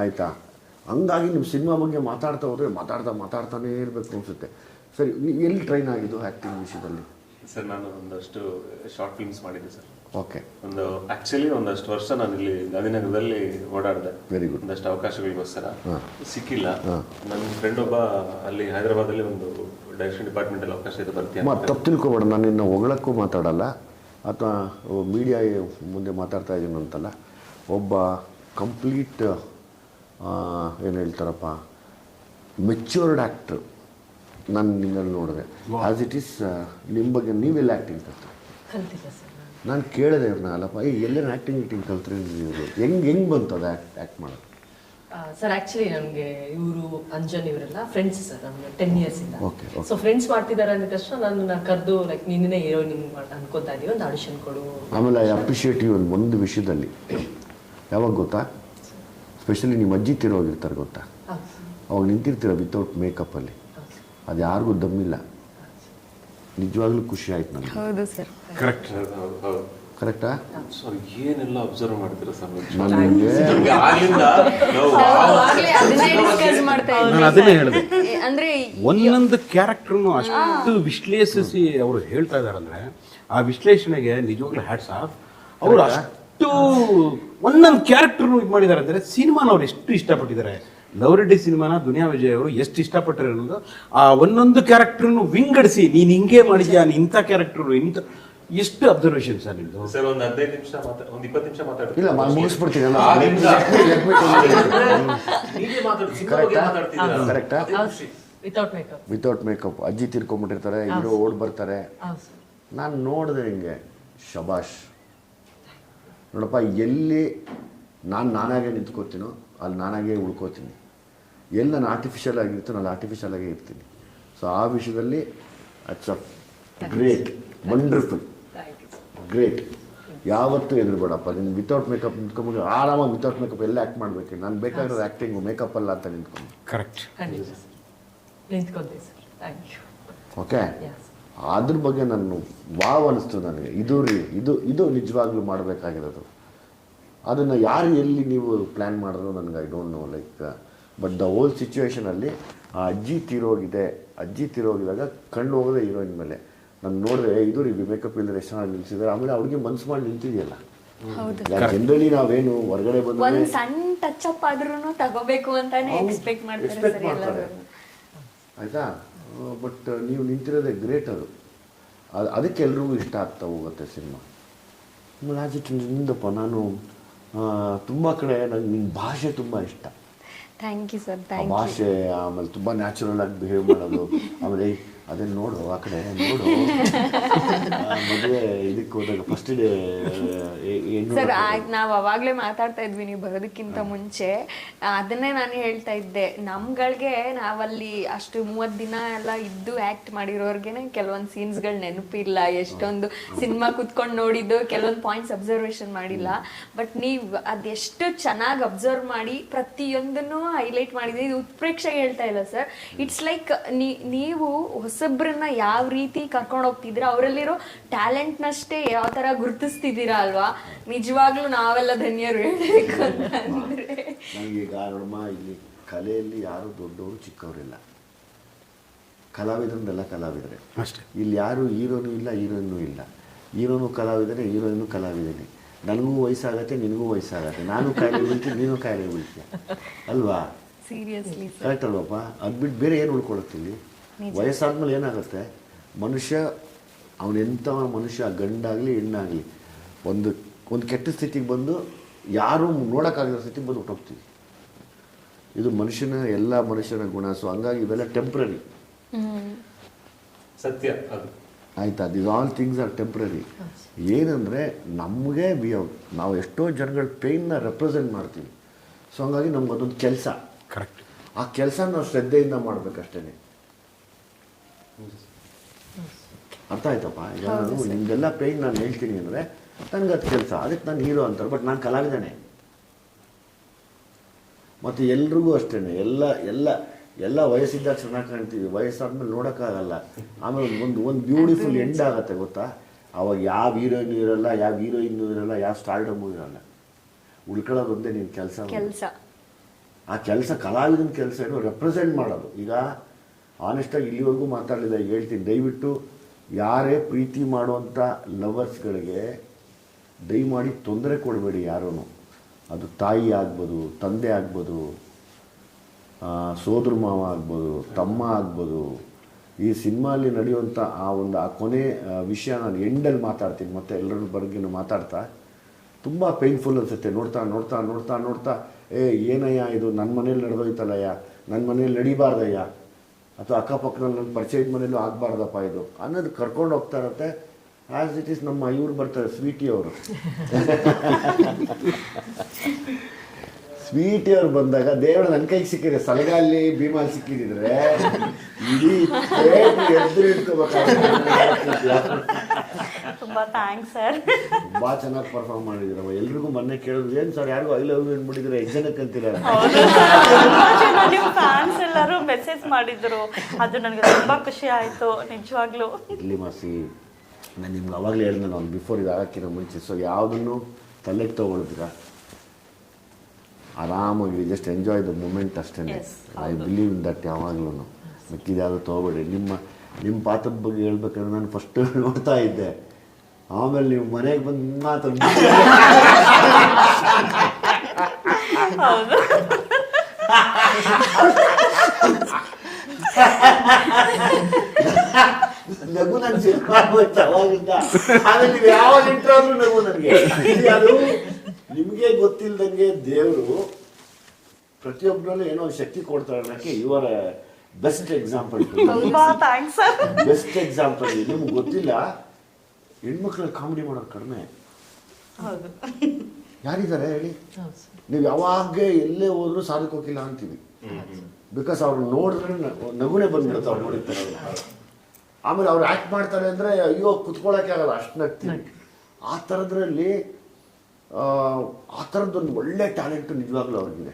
ಆಯಿತಾ? ಹಂಗಾಗಿ ನಿಮ್ಮ ಸಿನಿಮಾ ಬಗ್ಗೆ ಮಾತಾಡ್ತಾ ಹೋದರೆ ಮಾತಾಡ್ತಾ ಮಾತಾಡ್ತಾನೇ ಇರಬೇಕು ಅನಿಸುತ್ತೆ. ಸರಿ ಎಲ್ಲಿ ಟ್ರೈನ್ ಆಗಿದ್ದು ಆ್ಯಕ್ಟಿಂಗ್ ವಿಷಯದಲ್ಲಿ? ಸರ್ ನಾನು ಒಂದಷ್ಟು ಶಾರ್ಟ್ ಫಿಲ್ಮ್ಸ್ ಮಾಡಿದ್ದೆ ಸರ್. ಓಕೆ. ಒಂದು ಆಕ್ಚುಲಿ ಒಂದಷ್ಟು ವರ್ಷ ನಾನು ಇಲ್ಲಿ ಗಾಂಧಿನಗರದಲ್ಲಿ ಓಡಾಡಿದೆ. ವೆರಿ ಗುಡ್ ಒಂದಷ್ಟು ಅವಕಾಶಗಳಿಗೋಸ್ಕರ. ಸಿಕ್ಕಿಲ್ಲ. ನನ್ನ ಫ್ರೆಂಡ್ ಒಬ್ಬ ಅಲ್ಲಿ ಹೈದರಾಬಾದಲ್ಲಿ ಒಂದು ಡೈರೆಕ್ಷನ್ ಡಿಪಾರ್ಟ್ಮೆಂಟ್ ಅಲ್ಲಿ ಅವಕಾಶ ಇದೆ ಬರ್ತೀನಿ ತಪ್ಪು ತಿಳ್ಕೊಬೇಡ ನಾನು ನಿನ್ನ ಹೊಗಳಕ್ಕೂ ಮಾತಾಡಲ್ಲ. ಅಥವಾ ಮೀಡಿಯಾ ಮುಂದೆ ಮಾತಾಡ್ತಾ ಇದ್ದೀನಿ ಅಂತಲ್ಲ ಒಬ್ಬ ಕಂಪ್ಲೀಟ್ ಏನು ಹೇಳ್ತಾರಪ್ಪ? ಮೆಚ್ಯೂರ್ಡ್ ಆ್ಯಕ್ಟ್ರ್ ನಾನು ನಿಮ್ಮಲ್ಲಿ ನೋಡಿದೆ. ಆಸ್ ಇಟ್ ಈಸ್ ನಿಮ್ಮ ಬಗ್ಗೆ ನೀವೆಲ್ಲ ಆ್ಯಕ್ಟಿಂಗ್ ಕಲ್ತ್ರಿ? ಸರ್ ನಾನು. ಕೇಳಿದೆ ಇವ್ರನ್ನ ಅಲ್ಲಪ್ಪ ಎಲ್ಲೇನು ಆ್ಯಕ್ಟಿಂಗ್ ಇಟ್ಟಿಂಗ್ ಕಲ್ತ್ರಿ ಇವರು. ಹೆಂಗೆ ಹೆಂಗೆ ಬಂತು ಅದು ಆ್ಯಕ್ಟ್ ಆ್ಯಕ್ಟ್ ಮಾಡೋದು? ಸರ್ ಆ್ಯಕ್ಚುಲಿ ನನಗೆ ಇವರು ಅಂಜನ್ ಇವರೆಲ್ಲ ಫ್ರೆಂಡ್ಸ್ ಸರ್ ನಮಗೆ ಟೆನ್ ಇಯರ್ಸ್ ಇಂದ. ಸೊ ಫ್ರೆಂಡ್ಸ್ ಮಾಡ್ತಿದ್ದಾರೆ ಅಂದ ತಕ್ಷಣ ನನ್ನ ಕರೆದು ಲೈಕ್ ನಿನ್ನೆ ನಿಮ್ಗೆ ಅನ್ಕೋತಾ ಇದೀವಿ ಒಂದು ಆಡಿಷನ್ ಕೊಡು. ಆಮೇಲೆ ಐ ಅಪ್ರಿಷಿಯೇಟ್ ಯು ಒಂದು ಒಂದು ವಿಷಯದಲ್ಲಿ. ಯಾವಾಗ ಗೊತ್ತಾ? ಸ್ಪೆಷಲಿ ನಿಮ್ಮ ಅಜ್ಜಿ ತಿರೋಗಿರ್ತಾರೆ ಗೊತ್ತಾ. ಅವಾಗ ನಿಂತಿರ್ತೀರ ವಿತೌಟ್ ಮೇಕಪ್ಪಲ್ಲಿ. ಅದು ಯಾರಿಗೂ ದಮ್ಮಿಲ್ಲ ನಿಜವಾಗ್ಲೂ ಖುಷಿ ಆಯ್ತು ನನಗೆ ಹೌದು ಸರ್. ಕರೆಕ್ಟ್ ಕರೆಕ್ಟಾ ಸರ್ ಏನೆಲ್ಲ ಅಬ್ಸರ್ವ್ ಮಾಡ್ತೀರಾ ಸರ್ ನಾನು ಅದನ್ನೇ ಡಿಸ್ಕಸ್ ಮಾಡ್ತಾ ನಾನು ಅದನ್ನೇ ಹೇಳಿದೆ. ಅಂದ್ರೆ ಒಂದೊಂದು ಕ್ಯಾರೆಕ್ಟರ್ನು ಅಷ್ಟು ವಿಶ್ಲೇಷಿಸಿ ಅವರು ಹೇಳ್ತಾ ಇದ್ದಾರೆ ಅಂದ್ರೆ ಆ ವಿಶ್ಲೇಷಣೆಗೆ ನಿಜವಾಗ್ಲೂ ಹ್ಯಾಟ್ಸ್ ಆಫ್ ಅವರು ಅಷ್ಟು ಒಂದೊಂದು ಕ್ಯಾರೆಕ್ಟರ್ ಇದು ಮಾಡಿದ್ದಾರೆ ಅಂದರೆ ಸಿನಿಮಾನ ಅವ್ರು ಎಷ್ಟು ಇಷ್ಟಪಟ್ಟಿದ್ದಾರೆ? ಲವ್ ರೆಡ್ಡಿ ಸಿನಿಮಾನ ದುನಿಯಾ ವಿಜಯ್ ಅವರು ಎಷ್ಟು ಇಷ್ಟಪಟ್ಟರು ಅನ್ನೋದು ಆ ಒಂದೊಂದು ಕ್ಯಾರೆಕ್ಟರ್ನು ವಿಂಗಡಿಸಿ ನೀನು ಹಿಂಗೆ ಮಾಡಿದ್ಯಾ? ನಿಂತ ಇಂಥ ಕ್ಯಾರೆಕ್ಟರ್ ಇಂಥ ಎಷ್ಟು ಅಬ್ಸರ್ವೇಷನ್ ಸರ್ ನಿಮ್ದು? ಸರ್ ಒಂದು ಹದಿನೈದು ನಿಮಿಷ ಮಾತಾ ಒಂದು ಇಪ್ಪತ್ತು ನಿಮಿಷ ಮಾತಾಡ್ತೀನಿ. ಇಲ್ಲ ನಾನು ಮುಗಿಸ್ಬಿಡ್ತೀನಿ ಅಲ್ಲ ಕರೆಕ್ಟಾ ವಿತೌಟ್ ಮೇಕಪ್ ಅಜ್ಜಿ ತಿರ್ಕೊಂಡ್ಬಿಟ್ಟಿರ್ತಾರೆ ಹೀರೋ ಓಡ್ ಬರ್ತಾರೆ. ಹೌದು. ಸರ್ ನಾನು ನೋಡಿದೆ ಹಿಂಗೆ. ಶಬಾಷ್. ನೋಡಪ್ಪ ಎಲ್ಲಿ ನಾನು ನಾನಾಗೆ ನಿಂತ್ಕೋತೀನೋ ಅಲ್ಲಿ ನಾನಾಗೆ ಉಳ್ಕೋತೀನಿ. ಎಲ್ಲಿ ನಾನು ಆರ್ಟಿಫಿಷಿಯಲ್ ಆಗಿರ್ತೀನೋ ಅಲ್ಲಿ ಆರ್ಟಿಫಿಷಿಯಲ್ ಆಗೇ ಇರ್ತೀನಿ. ಸೊ ಆ ವಿಷಯದಲ್ಲಿ it's a great wonderful thank you sir great ಯಾವತ್ತೂ ಎದುರುಬೇಡಪ್ಪ ನೀನು ವಿತೌಟ್ ಮೇಕಪ್ ನಿಂತ್ಕೊಂಡು ಆರಾಮಾಗಿ ವಿತೌಟ್ ಮೇಕಪ್ ಎಲ್ಲ ಆ್ಯಕ್ಟ್ ಮಾಡಬೇಕು. ನಾನು ಬೇಕಾಗಿರೋದು ಆ್ಯಕ್ಟಿಂಗು ಮೇಕಪ್ ಅಲ್ಲ ಅಂತ ನಿಂತ್ಕೊಂಡು. ಕರೆಕ್ಟ್ ಥ್ಯಾಂಕ್ ಯು ಓಕೆ ಅದ್ರ ಬಗ್ಗೆ ನಾನು ವಾವ್ ಅನಿಸ್ತು ನನಗೆ. ಇದು ರೀ ಇದು ಇದು ನಿಜವಾಗ್ಲೂ ಮಾಡಬೇಕಾಗಿರೋದು. ಅದನ್ನು ಯಾರು ಎಲ್ಲಿ ನೀವು ಪ್ಲ್ಯಾನ್ ಮಾಡಿದ್ರು ನನಗೆ I don't know like but the whole ಸಿಚುವೇಷನಲ್ಲಿ ಆ ಅಜ್ಜಿ ತೀರೋಗಿದೆ ಅಜ್ಜಿ ತೀರೋಗಿದಾಗ ಕಣ್ಣು ಹೋಗದೆ ಹೀರೋಯಿನ್ ಮೇಲೆ. ನಾನು ನೋಡಿದ್ರೆ ಇದು ರೀ ಮೇಕಪ್ ಇಲ್ಲದೆ ಎಷ್ಟು ಚೆನ್ನಾಗಿ ನಿಲ್ಸಿದ್ದಾರೆ ಆಮೇಲೆ ಅವ್ರಿಗೆ ಮನ್ಸು ಮಾಡಿ ನಿಂತಿದೆಯಲ್ಲ ಜನರಲಿ ನಾವೇನು ಹೊರಗಡೆ ಬಂದು ಒಂದ್ ಸಣ್ಣ ಟಚ್ ಅಪ್ ಆದ್ರೂ ತಗೋಬೇಕು ಅಂತಾನೆ ಎಕ್ಸ್ಪೆಕ್ಟ್ ಮಾಡ್ತಾರೆ ಆಯಿತಾ? ಬಟ್ ನೀವು ನಿಂತಿರೋದೇ ಗ್ರೇಟ್ ಅದು. ಅದು ಅದಕ್ಕೆ ಎಲ್ರಿಗೂ ಇಷ್ಟ ಆಗ್ತಾ ಹೋಗುತ್ತೆ ಸಿನಿಮಾ. ಆಮೇಲೆ ಇಟ್ ನಿಂದಪ್ಪ ನಾನು ತುಂಬ ಕಡೆ ನನಗೆ ನಿನ್ನ ಭಾಷೆ ತುಂಬ ಇಷ್ಟ. ಥ್ಯಾಂಕ್ ಯು ಸರ್ ಭಾಷೆ ಆಮೇಲೆ ತುಂಬ ನ್ಯಾಚುರಲ್ ಆಗಿ ಬಿಹೇವ್ ಮಾಡೋದು ಆಮೇಲೆ ಅದನ್ನ ನೋಡು ಆ ಕಡೆ ನೋಡು. ಮದುವೆ ಇದಕ್ಕೆ ಹೋದಾಗ ಫಸ್ಟ್ ಡೇ ಸರ್ ನಾವು ಅವಾಗಲೇ ಮಾತಾಡ್ತಾ ಇದ್ವಿ ನೀವು ಬರೋದಕ್ಕಿಂತ ಮುಂಚೆ. ಅದನ್ನೇ ನಾನು ಹೇಳ್ತಾ ಇದ್ದೆ. ನಮ್ಗಳಿಗೆ ನಾವಲ್ಲಿ ಅಷ್ಟು ಮೂವತ್ತು ದಿನ ಎಲ್ಲ ಇದ್ದು ಆಕ್ಟ್ ಮಾಡಿರೋರ್ಗೆನೆ ಕೆಲವೊಂದು ಸೀನ್ಸ್ಗಳು ನೆನಪಿಲ್ಲ. ಎಷ್ಟೊಂದು ಸಿನಿಮಾ ಕುತ್ಕೊಂಡು ನೋಡಿದ್ದು ಕೆಲವೊಂದು ಪಾಯಿಂಟ್ಸ್ ಅಬ್ಸರ್ವೇಷನ್ ಮಾಡಿಲ್ಲ. ಬಟ್ ನೀವು ಅದೆಷ್ಟು ಚೆನ್ನಾಗಿ ಅಬ್ಸರ್ವ್ ಮಾಡಿ ಪ್ರತಿಯೊಂದನ್ನು ಹೈಲೈಟ್ ಮಾಡಿದ್ರಿ. ಇದು ಉತ್ಪ್ರೇಕ್ಷೆ ಹೇಳ್ತಾ ಇಲ್ಲ ಸರ್ ಇಟ್ಸ್ ಲೈಕ್ ನೀವು ಹೊಸಬ್ರನ್ನ ಯಾವ ರೀತಿ ಕರ್ಕೊಂಡು ಹೋಗ್ತಿದ್ದೀರಾ? ಅವರಲ್ಲಿರೋ ಟ್ಯಾಲೆಂಟ್ನಷ್ಟೇ ಯಾವ ಥರ ಗುರುತಿಸ್ತಿದ್ದೀರಾ ಅಲ್ವಾ? ನಿಜವಾಗ್ಲೂ ನಾವೆಲ್ಲ ಧನ್ಯರು ಹೇಳ್ಬೇಕು ನೋಡಮ್ಮ ಇಲ್ಲಿ ಕಲೆಯಲ್ಲಿ ಯಾರು ದೊಡ್ಡವರು ಚಿಕ್ಕವರಿಲ್ಲ. ಕಲಾವಿದರನ್ನೆಲ್ಲ ಕಲಾವಿದರೆ. ಅಷ್ಟೇ. ಇಲ್ಲಿ ಯಾರು ಹೀರೋನು ಇಲ್ಲ ಹೀರೋಯಿನ್ನು ಇಲ್ಲ. ಹೀರೋನು ಕಲಾವಿದರೆ ಹೀರೋಯಿನ್ನು ಕಲಾವಿದನೇ. ನನಗೂ ವಯಸ್ಸಾಗತ್ತೆ ನಿನಗೂ ವಯಸ್ಸಾಗತ್ತೆ. ನಾನು ಕಾಯಿಲೆ ಬೀಳ್ತೀನಿ ನೀನು ಕಾಯಿಲೆ ಬೀಳ್ತೀಯ ಅಲ್ವಾ? ಸೀರಿಯಸ್ಲಿ ಕರೆಕ್ಟ್ ಅಲ್ವಪ್ಪ? ಅದು ಬಿಟ್ಟು ಬೇರೆ ಏನು ಉಳ್ಕೊಳುತ್ತೆ ಇಲ್ಲಿ? ವಯಸ್ಸಾದ್ಮೇಲೆ ಏನಾಗುತ್ತೆ? ಮನುಷ್ಯ ಅವನೆಂಥ ಮನುಷ್ಯ ಗಂಡಾಗಲಿ ಹೆಣ್ಣಾಗಲಿ ಒಂದು ಒಂದು ಕೆಟ್ಟ ಸ್ಥಿತಿಗೆ ಬಂದು ಯಾರೂ ನೋಡೋಕ್ಕಾಗದ ಸ್ಥಿತಿಗೆ ಬಂದು ಹೊಟ್ಟೋಗ್ತೀವಿ. ಇದು ಮನುಷ್ಯನ ಎಲ್ಲ ಮನುಷ್ಯನ ಗುಣ. ಸೊ ಹಂಗಾಗಿ ಇವೆಲ್ಲ ಟೆಂಪ್ರರಿ ಸತ್ಯ ಅದು. ಆಯ್ತಾ? This all things are temporary ಏನಂದರೆ ನಮಗೆ ವಿ ನಾವು ಎಷ್ಟೋ ಜನಗಳ ಪೇಯ್ನ ರೆಪ್ರೆಸೆಂಟ್ ಮಾಡ್ತೀವಿ. ಸೊ ಹಂಗಾಗಿ ನಮ್ಗೆ ಅದೊಂದು ಕೆಲಸ. ಕರೆಕ್ಟ್ ಆ ಕೆಲಸ ನಾವು ಶ್ರದ್ಧೆಯಿಂದ ಮಾಡ್ಬೇಕಷ್ಟೇ ಅರ್ಥ ಆಯ್ತಪ್ಪ. ಈಗ ನಾನು ನಿಮಗೆಲ್ಲ ಪೇಯ್ನ್ ನಾನು ಹೇಳ್ತೀನಿ ಅಂದರೆ ನನಗೆ ಅದು ಕೆಲಸ ಅದಕ್ಕೆ ನಾನು ಹೀರೋ ಅಂತಾರೆ ಬಟ್ ನಾನು ಕಲಾವಿದನೇ. ಮತ್ತು ಎಲ್ರಿಗೂ ಅಷ್ಟೇ ಎಲ್ಲ ಎಲ್ಲ ಎಲ್ಲ ವಯಸ್ಸಿದ್ದಾಗ ಚೆನ್ನಾಗಿ ಕಾಣ್ತೀವಿ ವಯಸ್ಸಾದ್ಮೇಲೆ ನೋಡೋಕ್ಕಾಗಲ್ಲ. ಆಮೇಲೆ ಒಂದು ಒಂದು ಬ್ಯೂಟಿಫುಲ್ ಎಂಡ್ ಆಗುತ್ತೆ ಗೊತ್ತಾ? ಅವಾಗ ಯಾವ ಹೀರೋಯಿನ್ ಇರಲ್ಲ ಯಾವ ಹೀರೋಯಿನ್ ಇರಲ್ಲ ಯಾವ ಸ್ಟಾರ್ಡಮು ಇರಲ್ಲ. ಉಳ್ಕೊಳ್ಳೋದು ಒಂದೇ ನೀನು ಕೆಲಸ. ಕೆಲಸ. ಆ ಕೆಲಸ ಕಲಾವಿದನ ಕೆಲಸ ಏನು ರೆಪ್ರೆಸೆಂಟ್ ಮಾಡೋದು. ಈಗ ಆನೆಸ್ಟಾಗಿ ಇಲ್ಲಿವರೆಗೂ ಮಾತಾಡಲಿಲ್ಲ ಹೇಳ್ತೀನಿ. ದಯವಿಟ್ಟು ಯಾರೇ ಪ್ರೀತಿ ಮಾಡುವಂಥ ಲವರ್ಸ್ಗಳಿಗೆ ದಯಮಾಡಿ ತೊಂದರೆ ಕೊಡಬೇಡಿ ಯಾರೂ ಅದು ತಾಯಿ ಆಗ್ಬೋದು, ತಂದೆ ಆಗ್ಬೋದು ಸೋದರ ಮಾವ ಆಗ್ಬೋದು, ತಮ್ಮ ಆಗ್ಬೋದು. ಈ ಸಿನಿಮಾಲಿ ನಡೆಯುವಂಥ ಆ ಒಂದು, ಆ ಕೊನೆ ವಿಷಯ ನಾನು ಎಂಡಲ್ಲಿ ಮಾತಾಡ್ತೀನಿ. ಮತ್ತೆ ಎಲ್ಲರ ಬರ್ಗಿನ ಮಾತಾಡ್ತಾ ತುಂಬ ಪೇನ್ಫುಲ್ ಅನಿಸುತ್ತೆ. ನೋಡ್ತಾ ನೋಡ್ತಾ ನೋಡ್ತಾ ನೋಡ್ತಾ, ಏ, ಏನಯ್ಯ ಇದು? ನನ್ನ ಮನೇಲಿ ನಡೆದೋಯ್ತಲ್ಲಯ್ಯ? ನನ್ನ ಮನೇಲಿ ನಡಿಬಾರ್ದಯ್ಯ? ಅಥವಾ ಅಕ್ಕಪಕ್ಕದಲ್ಲಿ ನನ್ನ ಪರಿಚಯದ ಮನೇಲೂ ಆಗಬಾರ್ದಪ್ಪ ಇದು. ಅನ್ನೋದು ಕರ್ಕೊಂಡು ಹೋಗ್ತಾ ಇರುತ್ತೆ ಆ್ಯಸ್ ಇಟ್ ಈಸ್ ನಮ್ಮ ಇವ್ರು ಬರ್ತಾರೆ, ಸ್ವೀಟಿ ಅವರು. ಸ್ವೀಟಿ ಅವ್ರು ಬಂದಾಗ ದೇವರ ನನ್ನ ಕೈಗೆ ಸಿಕ್ಕಿದೆ ಸಲಗಾಲಿ ಭೀಮಾಲ್ ಸಿಕ್ಕಿದ್ರೆ, ಇಡೀ ಎದುರು ಇಟ್ಕೋಬೇಕಾಗುತ್ತೆ ತುಂಬಾ ಥ್ಯಾಂಕ್ಸ್ ಸರ್ ತುಂಬಾ ಚೆನ್ನಾಗಿ ಪರ್ಫಾರ್ಮ್ ಮಾಡಿದಿರಮ್ಮ ಎಲ್ರಿಗೂ ಮೊನ್ನೆ ಕೇಳಿದ್ರು ಏನು ಸರ್ ಯಾರಿಗೂ ಐ ಲವ್ ಯು ಅಂದ್ಬಿಟ್ಟಿದ್ರೆ ಎಷ್ಟು ಜನಕ್ಕೆ ಅಂತೀರ? ತುಂಬಾ ಜನ ನಿಮ್ಮ ಫ್ಯಾನ್ಸ್ ಎಲ್ಲರೂ ಮೆಸೇಜ್ ಮಾಡಿದ್ರು. ಅದು ನನಗೆ ತುಂಬಾ ಖುಷಿ ಆಯಿತು ನಿಜವಾಗ್ಲೂ. ಇರ್ಲಿ ಮಾಸಿ. ನಾನು ನಿಮ್ಗೆ ಅವಾಗಲೇ ಹೇಳಿದೆ ನಾನು ಬಿಫೋರ್ ಇದು ಆಗಕ್ಕಿಂತ ಮುಂಚೆ. ಸೊ ಯಾವುದನ್ನು ತಲೆಗೆ ತೊಗೊಳ್ತೀರಾ? ಆರಾಮಾಗಿ ಜಸ್ಟ್ ಎಂಜಾಯ್ ದ ಮೂಮೆಂಟ್ ಅಷ್ಟೇ ಐ ಬಿಲೀವ್ ಇನ್ ದಟ್ ಯಾವಾಗಲೂ ಮಿಕ್ಕಿದ್ಯಾವುದು ತೊಗೊಬೇಡಿ. ನಿಮ್ಮ ನಿಮ್ಮ ಪಾತ್ರದ ಬಗ್ಗೆ ಹೇಳ್ಬೇಕಂದ್ರೆ ನಾನು ಫಸ್ಟ್ ನೋಡ್ತಾ ಇದ್ದೆ. ಆಮೇಲೆ ನೀವು ಮನೆಗೆ ಬಂದು ಮಾತಾಡ ನಗು ನನ್ ಆಮೇಲೆ ನೀವು ಯಾವಾಗ ನಗು ನನಗೆ. ಅದು ನಿಮಗೆ ಗೊತ್ತಿಲ್ದಂಗೆ ದೇವರು ಪ್ರತಿಯೊಬ್ಬರಲ್ಲೂ ಏನೋ ಶಕ್ತಿ ಕೊಡ್ತಾರೆ ಅನ್ನೋಕ್ಕೆ ಇವರ ಬೆಸ್ಟ್ ಎಕ್ಸಾಂಪಲ್ ಬೆಸ್ಟ್ ಎಕ್ಸಾಂಪಲ್ ನಿಮ್ಗೆ ಗೊತ್ತಿಲ್ಲ? ಹೆಣ್ಮಕ್ಳ ಕಾಮಿಡಿ ಮಾಡೋದು ಕಡಿಮೆ. ಯಾರಿದ್ದಾರೆ ಹೇಳಿ? ನೀವು ಯಾವಾಗ ಎಲ್ಲೇ ಹೋದ್ರೂ ಸಾಧಕ್ಕೆ ಹೋಗಿಲ್ಲ ಅಂತೀವಿ. ಬಿಕಾಸ್ ಅವ್ರು ನೋಡಿದ್ರೆ ನಗುನೆ ಬಂದ್ಬಿಡುತ್ತೆ ಅವ್ರು ನೋಡಿರ್ತಾರೆ ಆಮೇಲೆ ಅವ್ರು ಆ್ಯಕ್ಟ್ ಮಾಡ್ತಾರೆ ಅಂದರೆ ಅಯ್ಯೋ ಕುತ್ಕೊಳ್ಳೋಕೆ ಆಗಲ್ಲ ಅಷ್ಟು ನಗ್ತೀವಿ. ಆ ಥರದ್ರಲ್ಲಿ ಆ, ಥರದ್ದೊಂದು ಒಳ್ಳೆ ಟ್ಯಾಲೆಂಟು ನಿಜವಾಗ್ಲೂ ಅವ್ರಿಗಿದೆ.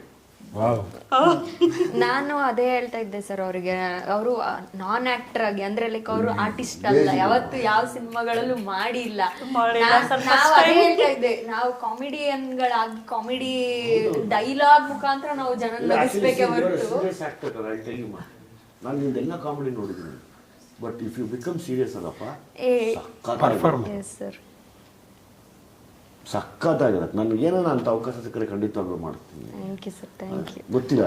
ನಾನು ಅದೇ ಹೇಳ್ತಾ ಇದ್ದೆ ಸರ್ ಅವರಿಗೆ. ಅವರು ನಾನ್ ಆಕ್ಟರ್ ಆಗಿ ಅಂದ್ರೆ ಲೈಕ್ ಅವರು ಆರ್ಟಿಸ್ಟ್ ಅಲ್ಲ. ಯಾವತ್ತು ಯಾವ ಸಿನಿಮಾಗಳಲ್ಲೂ ಮಾಡಿಲ್ಲ. ನಾವು ಅದೇ ಹೇಳ್ತಾ ಇದ್ದೆ. ನಾವು ಕಾಮಿಡಿಯನ್ಗಳಾಗಿ ಕಾಮಿಡಿ ಡೈಲಾಗ್ ಮುಖಾಂತರ ನಾವು ಜನ ನಗಿಸ್ಬೇಕೆ ಹೊರತು. ನಾನು ನಿಮ್ದೆಲ್ಲ ಕಾಮಿಡಿ ನೋಡಿದ್ದೀನಿ. But if you become serious ಅಲ್ಲಪ್ಪ ಸರ್ ಸಖತ್ತಾಗಿರುತ್ತೆ. ನನಗೆ ಏನೋ ಅಂತ ಅವಕಾಶ ಸಿಕ್ಕರೆ ಖಂಡಿತವಾಗ್ಲೂ ಮಾಡ್ತೀನಿ. Thank you sir thank you ಗೊತ್ತಿಲ್ಲ.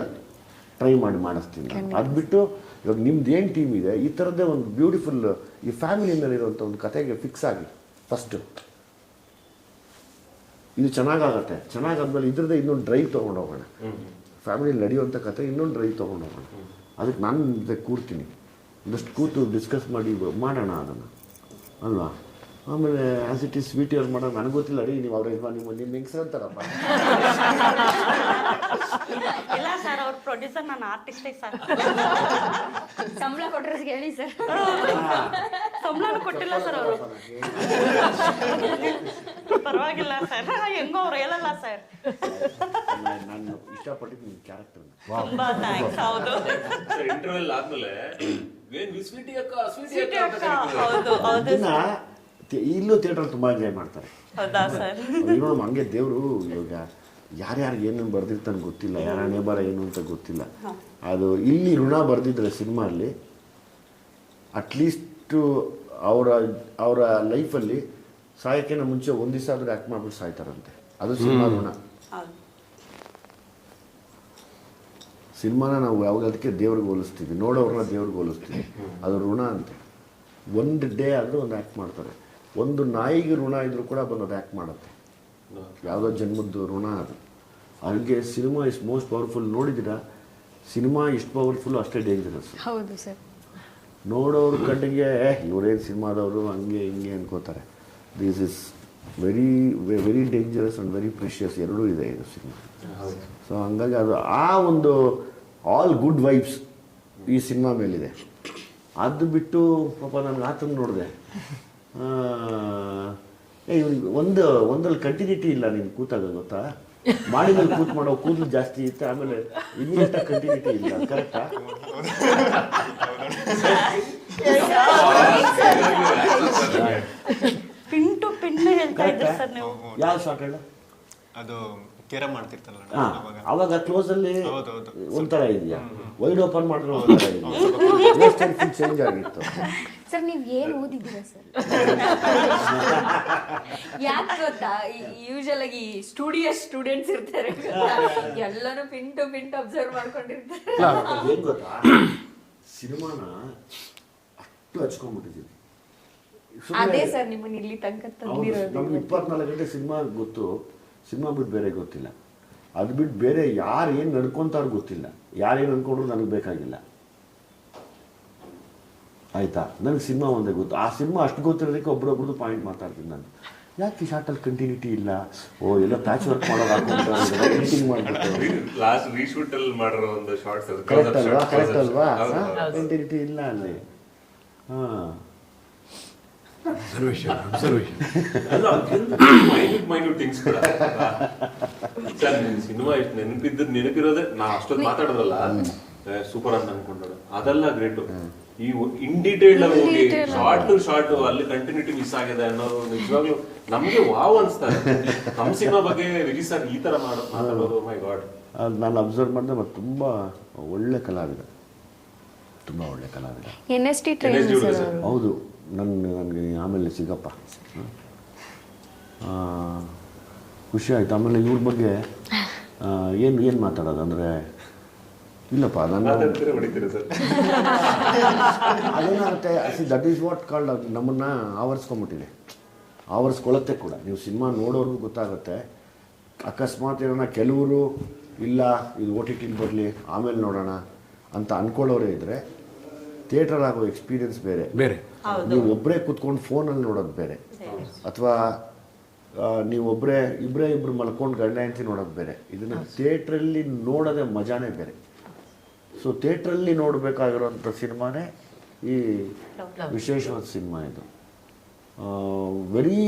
ಟ್ರೈ ಮಾಡಿ ಮಾಡಿಸ್ತೀನಿ. ಅದು ಬಿಟ್ಟು ಇವಾಗ ನಿಮ್ದು ಏನು ಟೀಮ್ ಇದೆ ಈ ಥರದ್ದೇ ಒಂದು ಬ್ಯೂಟಿಫುಲ್ ಈ ಫ್ಯಾಮಿಲಿ ಮೇಲೆ ಇರುವಂಥ ಒಂದು ಕಥೆಗೆ ಫಿಕ್ಸ್ ಆಗಿ. ಫಸ್ಟು ಇದು ಚೆನ್ನಾಗಾಗತ್ತೆ. ಚೆನ್ನಾಗಾದ್ಮೇಲೆ ಇದ್ರದ್ದೇ ಇನ್ನೊಂದು ಡ್ರೈವ್ ತೊಗೊಂಡು ಹೋಗೋಣ ಫ್ಯಾಮಿಲಿ ನಡೆಯುವಂಥ ಕತೆ ಇನ್ನೊಂದು ಡ್ರೈವ್ ತೊಗೊಂಡೋಗೋಣ. ಅದಕ್ಕೆ ನಾನು ಕೂರ್ತೀನಿ. ಜಸ್ಟ್ ಕೂತು ಡಿಸ್ಕಸ್ ಮಾಡಿ ಮಾಡೋಣ ಅದನ್ನು. ಅಲ್ವಾ? ಆಮೇಲೆ ಆ್ಯಸ್ ಇಟ್ ಈಸ್ ಸ್ವೀಟ್ ಅವ್ರು ಮಾಡೋಣ ನನಗೆ ಗೊತ್ತಿಲ್ಲ ರೀ ನೀವು ಅವ್ರ ಯಜಮಾನಿ ನಿಮ್ಮ ನಿಮ್ಮ ಹೆಂಗ್ಸರ್ ಅಂತಾರಪ್ಪ. ಇಲ್ಲ ಸರ್ ಅವ್ರ ಪ್ರೊಡ್ಯೂಸರ್ ನಾನು ಆರ್ಟಿಸ್ಟೇ ಸರ್ ಸಂಬಳ ಕೊಟ್ಟರೆ ಹೇಳಿ ಸರ್ ಸಂಬಳ ಕೊಟ್ಟಿಲ್ಲ ಸರ್ ಅವರು. ಪರವಾಗಿಲ್ಲ ಸರ್ ಹೆಂಗೋ ಅವ್ರು ಹೇಳಲ್ಲ ಸರ್ ನಾನು ಇಷ್ಟಪಟ್ಟಿದ್ದು ನಿಮ್ಮ ಕ್ಯಾರೆಕ್ಟರ್ ತುಂಬಾ ಥ್ಯಾಂಕ್ಸ್ ಹೌದು. ಸರ್ ಇಂಟರ್ವ್ಯೂಲ್ ಆದ್ಮೇಲೆ ಏನ್ ಸ್ವೀಟಿ ಅಕ್ಕ ಸ್ವೀಟಿ ಅಕ್ಕ ಹೌದು ಹೌದು ಇಲ್ಲೂ ಥಿಯೇಟರ್ ತುಂಬ ಎಂಜಾಯ್ ಮಾಡ್ತಾರೆ. ಹೌದಾ ಸರ್? ಇವ್ರು ನಮ್ಮ ಹಂಗೆ ದೇವರು ಇವಾಗ ಯಾರ್ಯಾರು ಏನೇನು ಬರ್ದಿರ್ತಾನೆ ಗೊತ್ತಿಲ್ಲ ಯಾರ ಹಣೆ ಬರ ಏನು ಅಂತ ಗೊತ್ತಿಲ್ಲ. ಅದು ಇಲ್ಲಿ ಋಣ ಬರೆದಿದ್ರೆ ಸಿನಿಮಾಲ್ಲಿ ಅಟ್ಲೀಸ್ಟು ಅವರ ಅವರ ಲೈಫಲ್ಲಿ ಸಾಯಕ್ಕಿಂತ ಮುಂಚೆ ಒಂದು ದಿವಸ ಆದರೂ ಆ್ಯಕ್ಟ್ ಮಾಡ್ಬಿಟ್ಟು ಸಾಯ್ತಾರಂತೆ. ಅದು ಸಿನಿಮಾ ಋಣ. ಹೌದು. ಸಿನಿಮಾನ ನಾವು ಯಾವಾಗ ಅದಕ್ಕೆ ದೇವ್ರಿಗೆ ಹೋಲಿಸ್ತೀವಿ ನೋಡೋರನ್ನ ದೇವ್ರಿಗೆ ಹೋಲಿಸ್ತೀವಿ. ಅದು ಋಣ ಅಂತೆ. ಒಂದು ಡೇ ಆದರೂ ಒಂದು ಆ್ಯಕ್ಟ್ ಮಾಡ್ತಾರೆ. ಒಂದು ನಾಯಿಗೆ ಋಣ ಇದ್ರೂ ಕೂಡ ಬಂದು ಆ್ಯಕ್ಟ್ ಮಾಡುತ್ತೆ. ಯಾವುದೋ ಜನ್ಮದ್ದು ಋಣ ಅದು. ಹಾಗೆ ಸಿನಿಮಾ ಇಸ್ ಮೋಸ್ಟ್ ಪವರ್ಫುಲ್ ನೋಡಿದ್ದೀರಾ? ಸಿನಿಮಾ ಇಷ್ಟು ಪವರ್ಫುಲ್ ಅಷ್ಟೇ ಡೇಂಜರಸ್ ಹೌದು ಸರ್. ನೋಡೋರ ಕಣ್ಣಿಗೆ ಇವರೇನು ಸಿನಿಮಾದವರು? ಹಂಗೆ ಹಿಂಗೆ ಅನ್ಕೋತಾರೆ. This is very very dangerous and very precious ಎರಡೂ ಇದೆ ಇದು ಸಿನಿಮಾ ಸೊ ಹಂಗಾಗಿ ಅದು ಆ ಒಂದು ಆಲ್ ಗುಡ್ ವೈಬ್ಸ್ ಈ ಸಿನಿಮಾ ಮೇಲಿದೆ. ಅದು ಬಿಟ್ಟು ಪಾಪ ನಾನು ಆತನ ನೋಡಿದೆ. ಇವ್ನಿಗೆ ಒಂದು ಒಂದ್ರಲ್ಲಿ ಕಂಟಿನ್ಯೂಟಿ ಇಲ್ಲ ನೀನು ಕೂತಾಗ ಗೊತ್ತಾ? ಮಾಡಿ ಮೇಲೆ ಕೂತ್ ಮಾಡೋ ಕೂದಲು ಜಾಸ್ತಿ ಇತ್ತು ಆಮೇಲೆ ಇಮಿಡಿಯೇಟಾಗಿ ಕಂಟಿನ್ಯೂಟಿ ಇಲ್ಲ ಕರೆಕ್ಟಾ ಪಿನ್ ಟು ಪಿನ್ ಹೇಳ್ತಾ ಇದ್ರಿ ಸರ್ ನೀವು? ಯಾವ ಹೇಳ ಅದು ತೀರಾ ಮಾಡ್ತಿರ್ತಲ್ಲ ಹಾ ಅವಾಗ. ಅವಾಗ ಕ್ಲೋಸ್ ಅಲ್ಲಿ. ಒಂಥರ ಇದೆಯಾ? ವೈಡ್ ಓಪನ್ ಮಾಡಿದ್ರೆ ಒಂಥರ ಇದೆಯಾ? ಚೇಂಜ್ ಆಗಿತ್ತು. ಸರ್ ನೀವು ಏನು ಓದಿದ್ದೀರಾ ಸರ್? ಯಾಕೆ ಗೊತ್ತಾ? ಯೂಶಲ್ ಆಗಿ ಸ್ಟುಡಿಯೋ ಸ್ಟೂಡೆಂಟ್ಸ್ ಇರ್ತಾರೆ ಎಲ್ಲರೂ ಪಿನ್ ಟು ಪಿನ್ ಅಬ್ಸರ್ವ್ ಮಾಡ್ಕೊಂಡಿರ್ತಾರೆ ಏನ್ ಗೊತ್ತಾ? ಸಿನಿಮಾನ ಅಷ್ಟು ಹಚ್ಕೊಂಡ್ಬಿಟ್ಟಿದ್ದೀವಿ ಅದೇ ಸರ್ ನಿಮ್ಮನ್ನ ಇಲ್ಲಿ ತನಕ ತಂದಿರೋದು. ನಮ್ಗೆ ಇಪ್ಪತ್ನಾಲ್ಕು ಗಂಟೆ ಸಿನಿಮಾ ಗೊತ್ತು. ಸಿನಿಮಾ ಬಿಟ್ಟು ಬೇರೆ ಗೊತ್ತಿಲ್ಲ. ಅದು ಬಿಟ್ಟು ಬೇರೆ ಯಾರು ಏನು ನಡ್ಕೊತಾರು ಗೊತ್ತಿಲ್ಲ. ಯಾರೇನು ಅನ್ಕೊಂಡ್ರು ನನಗೆ ಬೇಕಾಗಿಲ್ಲ. ಆಯಿತಾ? ನನಗೆ ಸಿನಿಮಾ ಒಂದೇ ಗೊತ್ತು. ಆ ಸಿನಿಮಾ ಅಷ್ಟು ಗೊತ್ತಿರೋದಕ್ಕೆ ಒಬ್ರೊಬ್ರದ್ದು ಪಾಯಿಂಟ್ ಮಾತಾಡ್ತೀನಿ ನಾನು. ಯಾಕೆ ಶಾರ್ಟಲ್ಲಿ ಕಂಟಿನ್ಯೂಟಿ ಇಲ್ಲ? ಓ ಎಲ್ಲ ಪ್ಯಾಚ್ ವರ್ಕ್ ಮಾಡೋದು ಮಾಡ್ಬಿಟ್ಟು. ಒಂದು ಕರೆಕ್ಟ್ ಅಲ್ವಾ? ಕರೆಕ್ಟ್ ಅಲ್ವಾ? ಕಂಟಿನ್ಯೂಟಿ ಇಲ್ಲ ಅಲ್ಲಿ. ಹಾಂ. Observation observation minute minute things ಕೂಡ. ಸರ್ ಸಿನಿಮಾ ಇಷ್ಟು ನೆನಪಿದ್ದ ನೆನಪಿರೋದೇ ನಾ ಅಷ್ಟೊತ್ತು ಮಾತಾಡಿದ್ರಲ್ಲ ಸೂಪರ್ ಅಂತ ಅನ್ಕೊಂಡೋದು ಅದೆಲ್ಲ ಗ್ರೇಟು ಈ ಇನ್ ಡೀಟೇಲ್ ಆಗಿ ಹೋಗಿ ಶಾರ್ಟ್ ಟು ಶಾರ್ಟ್ ಅಲ್ಲಿ ಕಂಟಿನ್ಯೂಟಿ ಮಿಸ್ ಆಗಿದೆ ಅನ್ನೋದು ನಿಜವಾಗ್ಲೂ ನಮ್ಗೆ ವಾವ್ ಅನ್ಸ್ತಾರೆ ನಮ್ಮ ಸಿನಿಮಾ ಬಗ್ಗೆ ವಿಜಯ್ ಸರ್ ಈ ತರ ಮಾಡೋದು ಮಾತಾಡೋದು ಮೈ ಗಾಡ್ ಅದು ನಾನು ಅಬ್ಸರ್ವ್ ಮಾಡಿದೆ ಮತ್ತು ತುಂಬಾ ಒಳ್ಳೆ ಕಲಾವಿದ. ತುಂಬಾ ಒಳ್ಳೆ ಕಲಾವಿದ. N S T. ಹೌದು. ನನ್ನ ನನಗೆ ಆಮೇಲೆ ಸಿಗಪ್ಪ. ಆ, ಖುಷಿ ಆಯ್ತು. ಆಮೇಲೆ ಇವ್ರ ಬಗ್ಗೆ ಏನು ಏನು ಮಾತಾಡೋದು? ಅಂದರೆ ಇಲ್ಲಪ್ಪ ನಾನು ಮಾತಾಡ್ತೀರಾ ಹೊಡಿತೀರಾ ಸರ್? ಅದೇನಾಗುತ್ತೆ see that is what called ನಮ್ಮನ್ನು ಆವರಿಸ್ಕೊಂಬಿಟ್ಟಿದೆ ಆವರಿಸ್ಕೊಳ್ಳುತ್ತೆ ಕೂಡ. ನೀವು ಸಿನಿಮಾ ನೋಡೋರ್ಗೂ ಗೊತ್ತಾಗುತ್ತೆ. ಅಕಸ್ಮಾತ್ ಏನೋ ಕೆಲವರು ಇಲ್ಲ ಇದು ಓ ಟಿ ಟಿಲಿ ಬರಲಿ ಆಮೇಲೆ ನೋಡೋಣ ಅಂತ ಅಂದ್ಕೊಳ್ಳೋರೇ ಇದ್ದರೆ ಥಿಯೇಟ್ರಲ್ಲಿ ಆಗೋ ಎಕ್ಸ್ಪೀರಿಯನ್ಸ್ ಬೇರೆ. ಬೇರೆ. ನೀವು ಒಬ್ಬರೇ ಕುತ್ಕೊಂಡು ಫೋನಲ್ಲಿ ನೋಡೋದು ಬೇರೆ. ಅಥವಾ ನೀವು ಒಬ್ಬರೇ ಇಬ್ಬರೇ ಇಬ್ಬರು ಮಲ್ಕೊಂಡು ಗಂಡ ಹೆಂಡತಿ ನೋಡೋದು ಬೇರೆ. ಇದನ್ನು ಥಿಯೇಟ್ರಲ್ಲಿ ನೋಡೋದೇ ಮಜಾನೇ ಬೇರೆ. ಸೊ ಥಿಯೇಟ್ರಲ್ಲಿ ನೋಡಬೇಕಾಗಿರೋಂಥ ಸಿನಿಮಾನೇ ಈ ವಿಶೇಷವಾದ ಸಿನಿಮಾ ಇದು. ವೆರಿ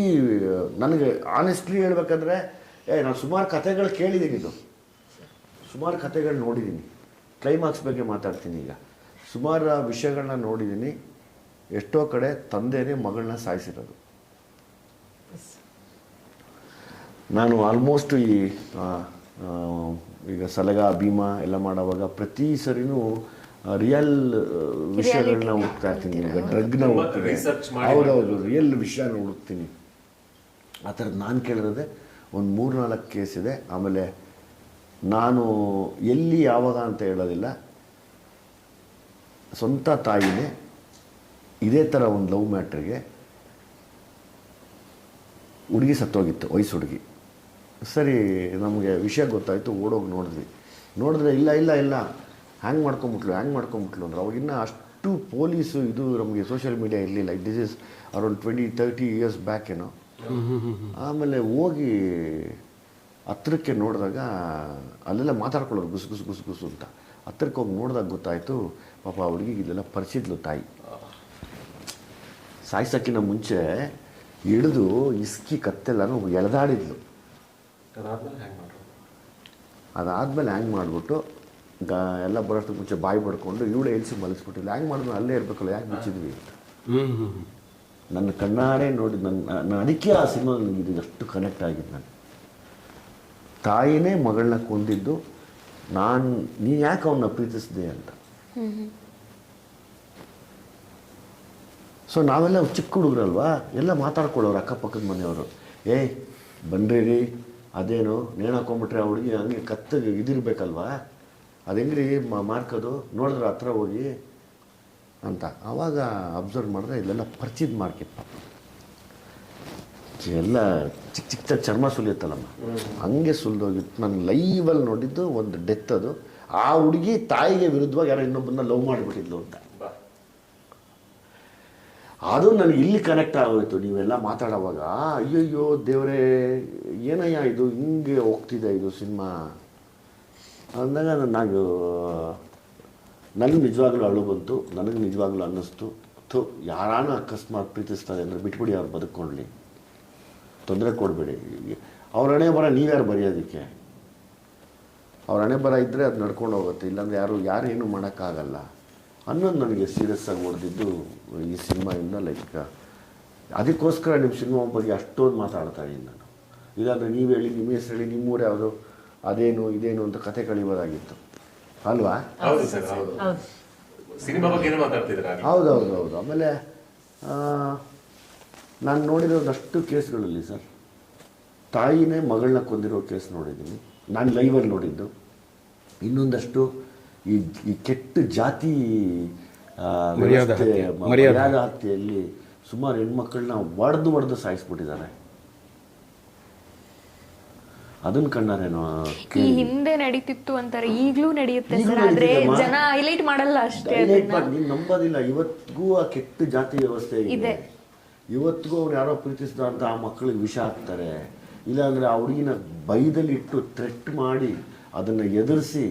ನನಗೆ ಆನೆಸ್ಟ್ಲಿ ಹೇಳ್ಬೇಕಂದ್ರೆ ಏ ನಾನು ಸುಮಾರು ಕಥೆಗಳು ಕೇಳಿದ್ದೀನಿ ಇದು. ಸುಮಾರು ಕಥೆಗಳು ನೋಡಿದ್ದೀನಿ. ಕ್ಲೈಮ್ಯಾಕ್ಸ್ ಬಗ್ಗೆ ಮಾತಾಡ್ತೀನಿ ಈಗ. ಸುಮಾರು ವಿಷಯಗಳನ್ನ ನೋಡಿದ್ದೀನಿ. ಎಷ್ಟೋ ಕಡೆ ತಂದೆನೇ ಮಗಳನ್ನ ಸಾಯಿಸಿರೋದು. ನಾನು ಆಲ್ಮೋಸ್ಟ್ ಈ ಈಗ ಸಲಗ ಭೀಮಾ ಎಲ್ಲ ಮಾಡೋವಾಗ ಪ್ರತಿ ಸರಿನೂ ರಿಯಲ್ ವಿಷಯಗಳನ್ನ ಹುಡುಕ್ತಾ ಇರ್ತೀನಿ. ಈಗ ಡ್ರಗ್ನ ಹುಡುಕ್ತೀನಿ ಹೌದೌದು ರಿಯಲ್ ವಿಷಯನ ಹುಡುಕ್ತೀನಿ ಆ ಥರದ್ದು ನಾನು ಕೇಳಿರೋದೆ ಒಂದು ಮೂರು ನಾಲ್ಕು ಕೇಸ್ ಇದೆ. ಆಮೇಲೆ ನಾನು ಎಲ್ಲಿ ಯಾವಾಗ ಅಂತ ಹೇಳೋದಿಲ್ಲ. ಸ್ವಂತ ತಾಯಿನೇ ಇದೇ ಥರ ಒಂದು ಲವ್ ಮ್ಯಾಟ್ರಿಗೆ ಹುಡುಗಿ ಸತ್ತೋಗಿತ್ತು, ವಯಸ್ಸು ಹುಡುಗಿ. ಸರಿ, ನಮಗೆ ವಿಷಯ ಗೊತ್ತಾಯಿತು, ಓಡೋಗಿ ನೋಡಿದ್ವಿ. ನೋಡಿದ್ರೆ ಇಲ್ಲ ಇಲ್ಲ ಇಲ್ಲ, ಹ್ಯಾಂಗ್ ಮಾಡ್ಕೊಂಬಿಟ್ಲು ಹ್ಯಾಂಗ್ ಮಾಡ್ಕೊಂಬಿಟ್ಲು ಅಂದ್ರೆ ಅವಾಗಿನ್ನ ಅಷ್ಟು ಪೊಲೀಸು ಇದು ನಮಗೆ ಸೋಷಿಯಲ್ ಮೀಡಿಯಾ ಇರಲಿಲ್ಲ. This is around twenty thirty years back ಏನೋ ಆಮೇಲೆ ಹೋಗಿ ಹತ್ರಕ್ಕೆ ನೋಡಿದಾಗ, ಅಲ್ಲೆಲ್ಲ ಮಾತಾಡ್ಕೊಳ್ಳೋರು ಗುಸು ಗುಸು ಗುಸು ಗುಸು ಅಂತ. ಹತ್ರಕ್ಕೆ ಹೋಗಿ ನೋಡಿದಾಗ ಗೊತ್ತಾಯಿತು, ಪಾಪ ಹುಡುಗಿಗೆ ಇದೆಲ್ಲ ಪರಿಚಿದ್ಲು ತಾಯಿ. ಸಾಯ್ಸಕ್ಕಿಂತ ಮುಂಚೆ ಹಿಡಿದು ಇಸ್ಕಿ ಕತ್ತೆಲ್ಲನೂ ಎಳೆದಾಡಿದ್ಲು. ಅದಾದ್ಮೇಲೆ ಹ್ಯಾಂಗ್ ಮಾಡ್ರು ಅದಾದಮೇಲೆ ಹ್ಯಾಂಗ್ ಮಾಡಿಬಿಟ್ಟು ಗ ಎಲ್ಲ ಬರೋಷ್ಟು ಮುಂಚೆ ಬಾಯಿ ಪಡ್ಕೊಂಡು ಇವಳು ಎಲ್ಸಿ ಮಲಗಿಸ್ಬಿಟ್ಟಿಲ್ಲ ಹ್ಯಾಂಗ್ ಮಾಡಿದ್ರು ಅಲ್ಲೇ ಇರಬೇಕಲ್ಲ ಯಾಕೆ ಮುಚ್ಚಿದ್ವಿ ಅಂತ. ನನ್ನ ಕಣ್ಣಾರೆ ನೋಡಿ ನನ್ನ ನಾನು ಅದಕ್ಕೆ ಆ ಸಿನಿಮಾ ನನಗೆ ಇದು ಅಷ್ಟು ಕನೆಕ್ಟ್ ಆಗಿದ್ದು ನಾನು. ತಾಯಿನೇ ಮಗಳನ್ನ ಕೊಂದಿದ್ದು ನಾನು ನೀನು ಯಾಕೆ ಅವನ್ನ ಪ್ರೀತಿಸಿದೆ ಅಂತ. ಸೊ ನಾವೆಲ್ಲ ಚಿಕ್ಕ ಹುಡುಗರಲ್ವಾ? ಎಲ್ಲ ಮಾತಾಡ್ಕೊಳ್ಳೋರು ಅಕ್ಕಪಕ್ಕದ ಮನೆಯವರು. ಏಯ್ ಬನ್ರಿ ರೀ, ಅದೇನು, ನೇಣು ಹಾಕೊಂಬಿಟ್ರೆ ಆ ಹುಡುಗಿ ಹಂಗೆ ಕತ್ತಗೆ ಇದಿರಬೇಕಲ್ವಾ? ಅದು ಹೆಂಗ್ರಿ ಮಾರ್ಕೋದು ನೋಡಿದ್ರೆ ಹತ್ರ ಹೋಗಿ ಅಂತ. ಆವಾಗ ಅಬ್ಸರ್ವ್ ಮಾಡಿದ್ರೆ ಇಲ್ಲೆಲ್ಲ ಪರಿಚಿತ ಮಾರ್ಕೆಟ್ ಎಲ್ಲ ಚಿಕ್ಕ ಚಿಕ್ಕ ಚರ್ಮ ಸುಲಿಯುತ್ತಲ್ಲಮ್ಮ. ಹಂಗೆ ಸುಲಿದೋಗಿತ್ತು. ನಾನು ಲೈವಲ್ಲಿ ನೋಡಿದ್ದು ಒಂದು ಡೆತ್ ಅದು. ಆ ಹುಡುಗಿ ತಾಯಿಗೆ ವಿರುದ್ಧವಾಗಿ ಯಾರೋ ಇನ್ನೊಬ್ಬನ ಲವ್ ಮಾಡಿಬಿಟ್ಟಿದ್ಲು ಅಂತ. ಅದು ನನಗೆ ಇಲ್ಲಿ ಕನೆಕ್ಟ್ ಆಗೋಯ್ತು. ನೀವೆಲ್ಲ ಮಾತಾಡೋವಾಗ, ಅಯ್ಯಯ್ಯೋ, ದೇವರೇ, ಏನಯ್ಯ ಇದು? ಹಿಂಗೆ ಹೋಗ್ತಿದೆ ಇದು ಸಿನಿಮಾ. ಅಂದಾಗ ನಾನು ನನಗೆ ನಿಜವಾಗ್ಲೂ ಅಳು ಬಂತು. ನನಗೆ ನಿಜವಾಗ್ಲೂ ಅನ್ನಿಸ್ತು. ಥು, ಯಾರಾನ ಅಕಸ್ಮಾತ್ ಪ್ರೀತಿಸ್ತಾರೆ ಅಂದರೆ ಬಿಟ್ಬಿಡಿ ಅವ್ರು ಬದುಕೊಳ್ಳಿ ತೊಂದರೆ ಕೊಡಬೇಡಿ. ಅವ್ರ ಹಣೆ ಬರ ನೀವ್ಯಾರು ಬರೆಯೋದಕ್ಕೆ? ಅವ್ರ ಹಣೆ ಬರ ಇದ್ದರೆ ಅದು ನಡ್ಕೊಂಡು ಹೋಗುತ್ತೆ. ಇಲ್ಲಾಂದ್ರೆ ಯಾರು ಯಾರು ಏನೂ ಮಾಡೋಕ್ಕಾಗಲ್ಲ. ಅನ್ನೋದು ನನಗೆ ಸೀರಿಯಸ್ ಆಗಿ ಹೊಡೆದಿದ್ದು ಈ ಸಿನಿಮಾಯಿಂದ ಲೈಕ್ ಅದಕ್ಕೋಸ್ಕರ ನಿಮ್ಮ ಸಿನಿಮಾ ಬಗ್ಗೆ ಅಷ್ಟೊಂದು ಮಾತಾಡ್ತಾ ಇದ್ದೀನಿ ನಾನು. ಇಲ್ಲಾಂದರೆ ನೀವು ಹೇಳಿ ನಿಮ್ಮ ಹೆಸರು ಹೇಳಿ ನಿಮ್ಮೂರು ಯಾವುದು ಅದೇನು ಇದೇನು ಅಂತ ಕತೆ ಕಳಿಬೋದಾಗಿತ್ತು. ಅಲ್ವಾ? ಹೌದು ಸರ್ ಹೌದು. ಹೌದು. ಸಿನಿಮಾ ಬಗ್ಗೆ ಏನು ಮಾತಾಡ್ತಿದ್ದೀರಾ ಹೌದು ಹೌದು ಹೌದು. ಆಮೇಲೆ ನಾನು ನೋಡಿರೋದಷ್ಟು ಕೇಸ್ಗಳಲ್ಲಿ ಸರ್ ತಾಯಿನೇ ಮಗಳನ್ನ ಕೊಂದಿರೋ ಕೇಸ್ ನೋಡಿದ್ದೀನಿ. ನಾನು ಲೈವಲ್ಲಿ ನೋಡಿದ್ದು. ಇನ್ನೊಂದಷ್ಟು ಈ ಈ ಕೆಟ್ಟ ಜಾತಿ ಮರ್ಯಾದ ವ್ಯವಸ್ಥೆ, ಹತ್ಯೆಯಲ್ಲಿ ಸುಮಾರು ಹೆಣ್ಮಕ್ಳನ್ನ ಒಡೆದು ಒಡೆದು ಸಾಯಿಸ್ಬಿಟ್ಟಿದ್ದಾರೆ. ಅದನ್ನ ಕಣ್ಣಾರೇನೋ ಈ ಹಿಂದೆ ನಡೀತಿತ್ತು ಅಂತಾರೆ ಈಗಲೂ ನಡೆಯುತ್ತೆ ಸರ್ ಆದ್ರೆ ಜನ ಹೈಲೈಟ್ ಮಾಡಲ್ಲ ಅಷ್ಟೇ ನೀನ್ ನಂಬೋದಿಲ್ಲ ಇವತ್ತಿಗೂ ಆ ಕೆಟ್ಟ ಜಾತಿ ವ್ಯವಸ್ಥೆ ಇದೆ. ಇವತ್ತಿಗೂ ಅವ್ರು ಯಾರೋ ಪ್ರೀತಿಸಿದ ಅಂತ ಆ ಮಕ್ಕಳಿಗೆ ವಿಷ ಹಾಕ್ತಾರೆ. ಇಲ್ಲಾಂದ್ರೆ ಆ ಹುಡುಗಿನ ಬೈದಲ್ಲಿ ಇಟ್ಟು ಥ್ರೆಟ್ ಮಾಡಿ ಅದನ್ನ ಎದುರಿಸಿ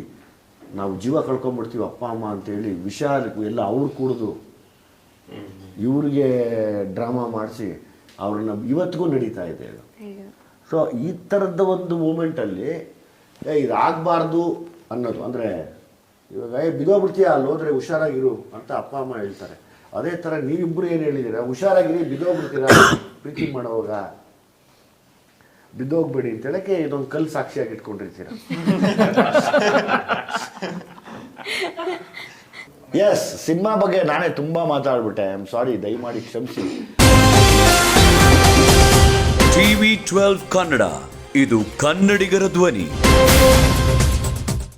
ನಾವು ಜೀವ ಕಳ್ಕೊಂಡ್ಬಿಡ್ತೀವಿ ಅಪ್ಪ ಅಮ್ಮ ಅಂತೇಳಿ ವಿಷ ಎಲ್ಲ ಅವ್ರು ಕುಡಿದು ಇವ್ರಿಗೆ ಡ್ರಾಮಾ ಮಾಡಿಸಿ ಅವ್ರನ್ನ ಇವತ್ತಿಗೂ ನಡೀತಾ ಇದೆ ಅದು ಸೊ ಈ ಥರದ ಒಂದು ಮೂಮೆಂಟಲ್ಲಿ ಏ ಇದು ಆಗಬಾರ್ದು ಅನ್ನೋದು. ಅಂದರೆ ಇವಾಗ ಏ ಬಿದೋಗ್ಬಿಡ್ತೀಯ ಅಲ್ಲಿ ಹೋದ್ರೆ ಹುಷಾರಾಗಿರು ಅಂತ ಅಪ್ಪ ಅಮ್ಮ ಹೇಳ್ತಾರೆ. ಅದೇ ಥರ ನೀವಿಬ್ಬರು ಏನು ಹೇಳಿದ್ದೀರಾ? ಹುಷಾರಾಗಿರಿ ಬಿದೋಗ್ಬಿಡ್ತೀರಾ? ಪ್ರೀತಿ ಮಾಡೋವಾಗ? ಬಿದ್ದೋಗ್ಬೇಡಿ ಅಂತ ಹೇಳಕ್ಕೆ ಇದೊಂದು ಕಲ್ ಸಾಕ್ಷಿಯಾಗಿ ಇಟ್ಕೊಂಡಿರ್ತೀರ. ಎಸ್ ಸಿನಿಮಾ ಬಗ್ಗೆ ನಾನೇ ತುಂಬಾ ಮಾತಾಡ್ಬಿಟ್ಟೆ. ಐ ಆಮ್ ಸಾರಿ ದಯಮಾಡಿ ಕ್ಷಮಿಸಿ. ಟಿವಿ ಟ್ವೆಲ್ವ್ ಕನ್ನಡ ಇದು ಕನ್ನಡಿಗರ ಧ್ವನಿ.